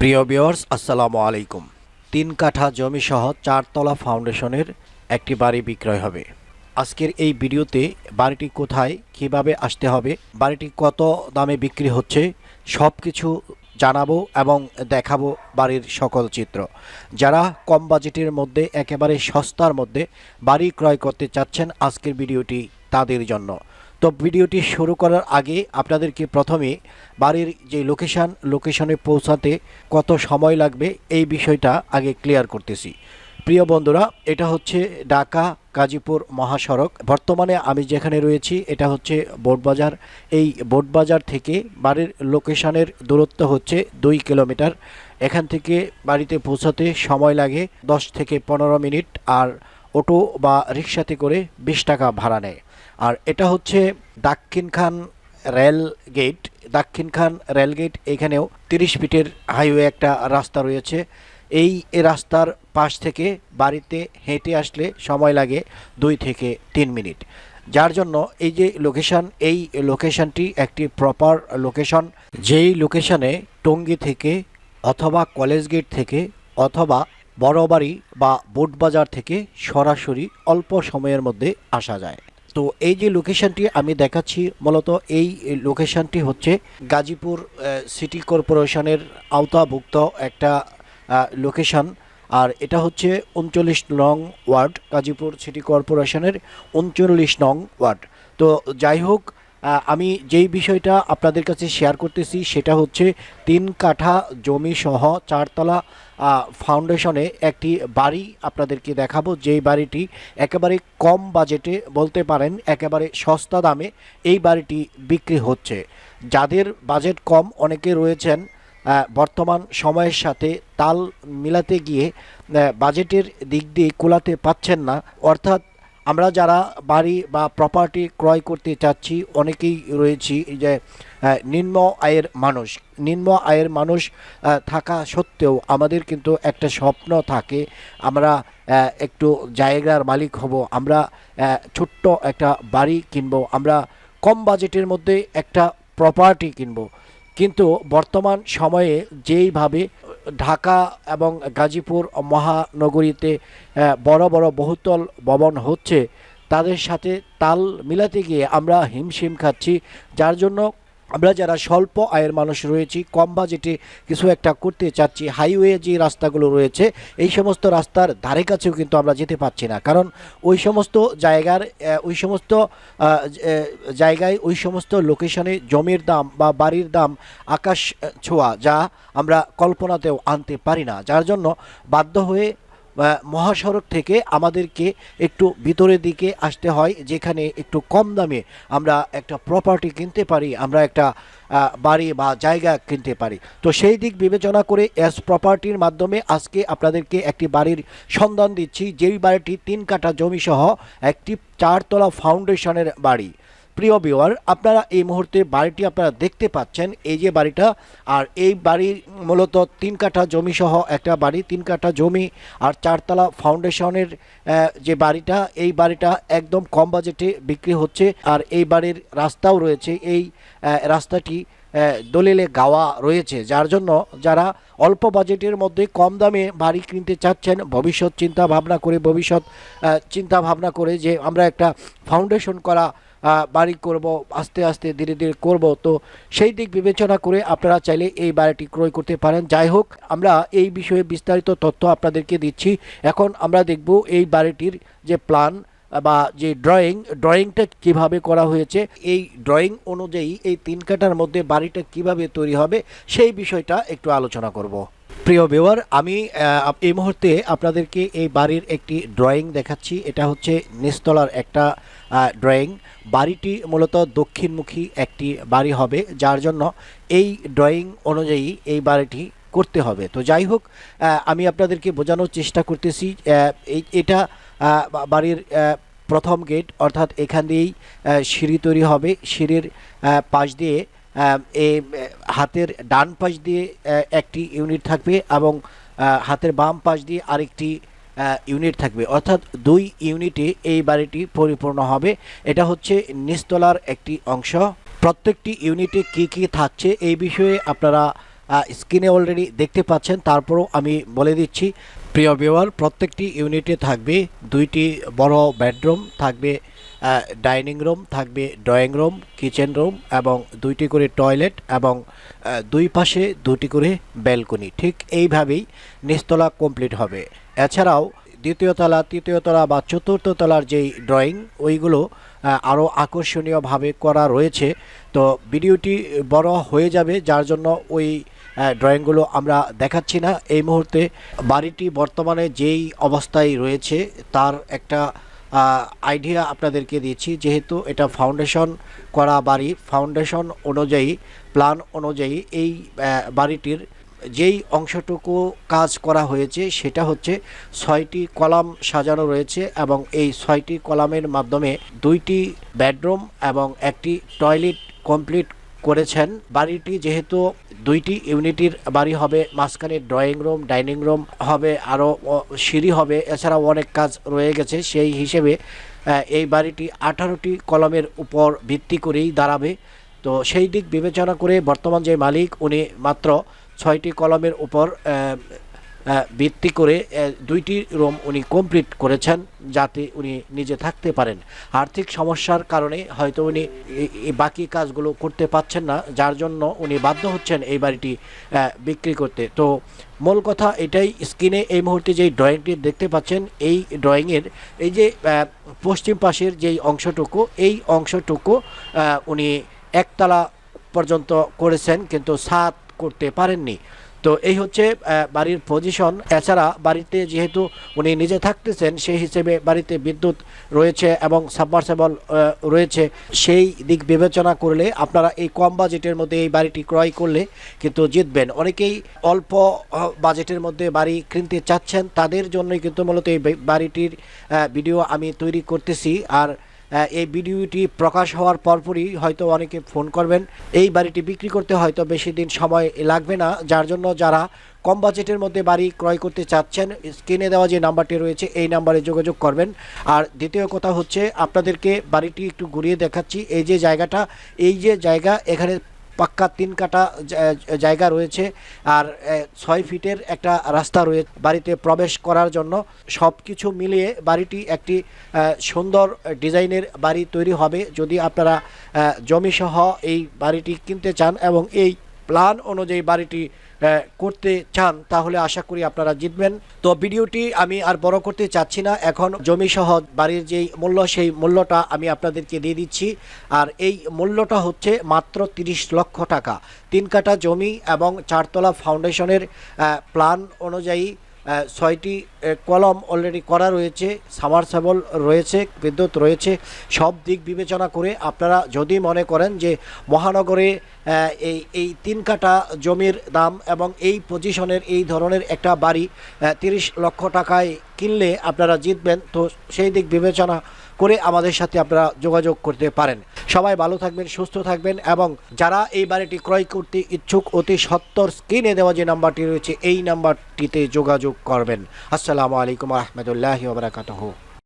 প্রিয় বিয়র্স আসসালামু আলাইকুম। তিন কাঠা জমি সহ চারতলা ফাউন্ডেশনের একটি বাড়ি বিক্রয় হবে। আজকের এই ভিডিওতে বাড়িটি কোথায়, কীভাবে আসতে হবে, বাড়িটি কত দামে বিক্রি হচ্ছে সব কিছু জানাব এবং দেখাবো বাড়ির সকল চিত্র। যারা কম বাজেটের মধ্যে, একেবারে সস্তার মধ্যে বাড়ি ক্রয় করতে চাচ্ছেন আজকের ভিডিওটি তাদের জন্য। তো ভিডিওটি শুরু করার আগে আপনাদেরকে প্রথমে বাড়ির যে লোকেশন লোকেশনে পৌঁছাতে কত সময় লাগবে এই বিষয়টা আগে ক্লিয়ার করতেছি। প্রিয় বন্ধুরা, এটা হচ্ছে ঢাকা গাজীপুর মহাসড়ক। বর্তমানে আমি যেখানে রয়েছি, এটা হচ্ছে বোটবাজার। এই বোটবাজার থেকে বাড়ির লোকেশনের দূরত্ব হচ্ছে দুই কিলোমিটার। এখান থেকে বাড়িতে পৌঁছাতে সময় লাগে দশ থেকে পনেরো মিনিট, আর অটো বা রিক্সাতে করে বিশ টাকা ভাড়া নেয়। আর এটা হচ্ছে Dakshinkhan rail gate. Dakshinkhan rail gate এখানেও তিরিশ ফিটের হাইওয়ে একটা রাস্তা রয়েছে। এই রাস্তার পাশ থেকে বাড়িতে হেঁটে আসলে সময় লাগে দুই থেকে তিন মিনিট। যার জন্য এই যে লোকেশন, এই লোকেশনটি একটি প্রপার লোকেশন। যেই লোকেশনে টঙ্গী থেকে অথবা কলেজ গেট থেকে অথবা বড়বাড়ি বা বোটবাজার থেকে সরাসরি অল্প সময়ের মধ্যে আসা যায়। তো এই যে লোকেশনটি আমি দেখাচ্ছি, মূলত এই লোকেশনটি হচ্ছে গাজীপুর সিটি কর্পোরেশনের আওতাভুক্ত একটা লোকেশন আর এটা হচ্ছে উনচল্লিশ নং ওয়ার্ড, গাজীপুর সিটি কর্পোরেশনের উনচল্লিশ নং ওয়ার্ড। তো যাই হোক আমি যেই বিষয়টা আপনাদের কাছে শেয়ার করতেছি, সেটা হচ্ছে তিন কাঠা জমি সহ চারতলা ফাউন্ডেশনে একটি বাড়ি আপনাদেরকে দেখাবো। যেই বাড়িটি একেবারে কম বাজেটে বলতে পারেন, একেবারে সস্তা দামে এই বাড়িটি বিক্রি হচ্ছে। যাদের বাজেট কম, অনেকে রয়েছেন বর্তমান সময়ের সাথে তাল মিলাতে গিয়ে বাজেটের দিক দিয়ে কোলাতে পাচ্ছেন না। অর্থাৎ আমরা যারা বাড়ি বা প্রপার্টি ক্রয় করতে চাচ্ছি, অনেকেই রয়েছি যে নিম্ন আয়ের মানুষ। নিম্ন আয়ের মানুষ থাকা সত্ত্বেও আমাদের কিন্তু একটা স্বপ্ন থাকে, আমরা একটু জায়গার মালিক হব, আমরা ছোট্ট একটা বাড়ি কিনবো, আমরা কম বাজেটের মধ্যে একটা প্রপার্টি কিনব। কিন্তু বর্তমান সময়ে যেইভাবে ঢাকা এবং গাজীপুর মহানগরীতে বড় বড় বহুতল ভবন হচ্ছে। তাদের সাথে তাল মিলাতে গিয়ে আমরা হিমশিম খাচ্ছি, যার জন্য আমরা যারা স্বল্প আয়ের মানুষ রয়েছি, কম বাজেটে কিছু একটা করতে চাচ্ছি হাইওয়ে যে রাস্তাগুলো রয়েছে, এই সমস্ত রাস্তার ধারে কাছেও কিন্তু আমরা যেতে পারছি না। কারণ ওই সমস্ত জায়গার ওই সমস্ত জায়গায় ওই সমস্ত লোকেশনে জমির দাম বা বাড়ির দাম আকাশ ছোঁয়া, যা আমরা কল্পনাতেও আনতে পারি না। যার জন্য বাধ্য হয়ে মহাসড়ক থেকে আমাদেরকে একটু ভিতরের দিকে আসতে হয়, যেখানে একটু কম দামে আমরা একটা প্রপার্টি কিনতে পারি, আমরা একটা বাড়ি বা জায়গা কিনতে পারি। তো সেই দিক বিবেচনা করে এস প্রপার্টির মাধ্যমে আজকে আপনাদেরকে একটি বাড়ির সন্ধান দিচ্ছি, যেই বাড়িটি তিন কাঠা জমি সহ একটি চারতলা ফাউন্ডেশনের বাড়ি। প্রিয় বিওয়ার আপনারা এই মুহূর্তে বাড়িটি আপনারা দেখতে পাচ্ছেন। এই যে বাড়িটা, আর এই বাড়ির মূলত তিন কাঠা জমি সহ একটা বাড়ি, তিন কাঠা জমি আর চারতলা ফাউন্ডেশনের যে বাড়িটা, এই বাড়িটা একদম কম বাজেটে বিক্রি হচ্ছে। আর এই বাড়ির রাস্তাও রয়েছে। এই রাস্তাটি দলিলে গাওয়া রয়েছে। যার জন্য যারা অল্প বাজেটের মধ্যে কম দামে বাড়ি কিনতে চাচ্ছেন, ভবিষ্যৎ চিন্তা ভাবনা করে, ভবিষ্যৎ চিন্তা ভাবনা করে যে আমরা একটা ফাউন্ডেশন করা বাড়ি করব, আস্তে আস্তে ধীরে ধীরে করব। তো সেই দিক বিবেচনা করে আপনারা চাইলে এই বাড়িটি ক্রয় করতে পারেন। যাই হোক, আমরা এই বিষয়ে বিস্তারিত তথ্য আপনাদেরকে দিচ্ছি। এখন আমরা দেখব এই বাড়িটির যে প্ল্যান বা যে ড্রয়িং ড্রয়িংটা কীভাবে করা হয়েছে। এই ড্রয়িং অনুযায়ী এই তিন কাটার মধ্যে বাড়িটা কীভাবে তৈরি হবে, সেই বিষয়টা একটু আলোচনা করব। প্রিয় বেওয়ার আমি এই মুহূর্তে আপনাদেরকে এই বাড়ির একটি ড্রয়িং দেখাচ্ছি। এটা হচ্ছে নিস্তলার একটা ড্রয়িং বাড়িটি মূলত দক্ষিণমুখী একটি বাড়ি হবে, যার জন্য এই ড্রয়িং অনুযায়ী এই বাড়িটি করতে হবে। তো যাই হোক আমি আপনাদেরকে বোঝানোর চেষ্টা করতেছি এটা বাড়ির প্রথম গেট অর্থাৎ এখান দিয়েই সিঁড়ি তৈরি হবে। সিঁড়ির পাশ দিয়ে এই হাতের ডান পাশ দিয়ে একটি ইউনিট থাকবে এবং হাতের বাম পাশ দিয়ে আরেকটি ইউনিট থাকবে। অর্থাৎ দুই ইউনিটে এই বাড়িটি পরিপূর্ণ হবে। এটা হচ্ছে নিচতলার একটি অংশ। প্রত্যেকটি ইউনিটে কি কি থাকছে এই বিষয়ে আপনারা স্ক্রিনে অলরেডি দেখতে পাচ্ছেন। তারপরও আমি বলে দিচ্ছি, প্রিয় ভিউয়ার, প্রত্যেকটি ইউনিটে থাকবে দুইটি বড় বেডরুম, থাকবে ডাইনিং রুম, থাকবে ড্রয়িং রুম, কিচেন রুম এবং দুইটি করে টয়লেট এবং দুই পাশে দুটি করে ব্যালকনি। ঠিক এইভাবেই নিচতলা কমপ্লিট হবে। এছাড়াও দ্বিতীয় তলা, তৃতীয় তলা বা চতুর্থ তলার যেই ড্রয়িং, ওইগুলো আরও আকর্ষণীয়ভাবে করা রয়েছে। তো ভিডিওটি বড় হয়ে যাবে, যার জন্য ওই ড্রয়িংগুলো আমরা দেখাচ্ছি না। এই মুহূর্তে বাড়িটি বর্তমানে যেই অবস্থায় রয়েছে, তার একটা আইডিয়া আপনাদেরকে দিচ্ছি, যেহেতু এটা ফাউন্ডেশন করা বাড়ি ফাউন্ডেশন অনুযায়ী প্ল্যান অনুযায়ী এই বাড়িটির যেই অংশটুকু কাজ করা হয়েছে, সেটা হচ্ছে ছয়টি কলাম সাজানো রয়েছে এবং এই ছয়টি কলামের মাধ্যমে দুইটি বেডরুম এবং একটি টয়লেট কমপ্লিট করেছেন। বাড়িটি যেহেতু দুইটি ইউনিটির বাড়ি হবে, মাঝখানে ড্রয়িং রুম ডাইনিং রুম হবে আরও সিঁড়ি হবে, এছাড়াও অনেক কাজ রয়ে গেছে। সেই হিসেবে এই বাড়িটি আঠারোটি কলমের উপর ভিত্তি করেই দাঁড়াবে। তো সেই দিক বিবেচনা করে বর্তমান যে মালিক, উনি মাত্র ছয়টি কলমের উপর ভিত্তি করে দুইটি রুম উনি কমপ্লিট করেছেন যাতে উনি নিজে থাকতে পারেন। আর্থিক সমস্যার কারণে হয়তো উনি বাকি কাজগুলো করতে পারছেন না, যার জন্য উনি বাধ্য হচ্ছেন এই বাড়িটি বিক্রি করতে। তো মূল কথা এটাই, স্ক্রিনে এই মুহূর্তে যেই ড্রয়িংটি দেখতে পাচ্ছেন, এই ড্রয়িংয়ের এই যে পশ্চিম পাশের যেই অংশটুকু, এই অংশটুকু উনি একতলা পর্যন্ত করেছেন, কিন্তু সাত করতে পারেননি। তো এই হচ্ছে বাড়ির পজিশন এছাড়া বাড়িতে যেহেতু উনি নিজে থাকতেছেন, সেই হিসেবে বাড়িতে বিদ্যুৎ রয়েছে এবং সাবমার্সেবল রয়েছে। সেই দিক বিবেচনা করলে আপনারা এই কম বাজেটের মধ্যে এই বাড়িটি ক্রয় করলে কিন্তু জিতবেন। অনেকেই অল্প বাজেটের মধ্যে বাড়ি কিনতে চাচ্ছেন, তাদের জন্যই কিন্তু মূলত এই বাড়িটির ভিডিও আমি তৈরি করতেছি। আর এই ভিডিওটি প্রকাশ হওয়ার পরপরই হয়তো অনেকে ফোন করবেন। এই বাড়িটি বিক্রি করতে হয়তো বেশি দিন সময় লাগবে না, যার জন্য যারা কম বাজেটের মধ্যে বাড়ি ক্রয় করতে চাচ্ছেন, স্ক্রিনে দেওয়া যে নাম্বারটি রয়েছে, এই নাম্বারে যোগাযোগ করবেন। আর দ্বিতীয় কথা হচ্ছে, আপনাদেরকে বাড়িটি একটু ঘুরিয়ে দেখাচ্ছি। এই যে জায়গাটা, এই যে জায়গা, এখানে পাক্কা তিন কাটা জায়গা রয়েছে আর ছয় ফিটের একটা রাস্তা রয়েছে বাড়িতে প্রবেশ করার জন্য। সব কিছু মিলিয়ে বাড়িটি একটি সুন্দর ডিজাইনের বাড়ি তৈরি হবে। যদি আপনারা জমিসহ এই বাড়িটি কিনতে চান এবং এই প্ল্যান অনুযায়ী বাড়িটি করতে চান, তাহলে আশা করি আপনারা জিতবেন। তো ভিডিওটি আমি আর বড় করতে চাচ্ছি না। এখন জমি সহ বাড়ির যেই মূল্য, সেই মূল্যটা আমি আপনাদেরকে দিয়ে দিচ্ছি। আর এই মূল্যটা হচ্ছে মাত্র তিরিশ লক্ষ টাকা। তিন কাটা জমি এবং চারতলা ফাউন্ডেশনের প্ল্যান অনুযায়ী ছয়টি কলম অলরেডি করা রয়েছে সামারসেবল রয়েছে, বিদ্যুৎ রয়েছে। সব দিক বিবেচনা করে আপনারা যদি মনে করেন যে মহানগরে এই এই তিন কাটা জমির দাম এবং এই পজিশনের এই ধরনের একটা বাড়ি তিরিশ লক্ষ টাকায় কিনলে আপনারা জিতবেন। তো সেই দিক বিবেচনা করে আমাদের সাথে আপনারা যোগাযোগ করতে পারেন। সবাই ভালো থাকবেন, সুস্থ থাকবেন এবং যারা এই বাড়িটি ক্রয় করতে ইচ্ছুক, অতি সত্তর স্ক্রিনে দেওয়া যে নাম্বারটি রয়েছে, এই নাম্বারটিতে যোগাযোগ করবেন। আসসালামু আলাইকুম রহমতুল্লাহ বারাকাতহ।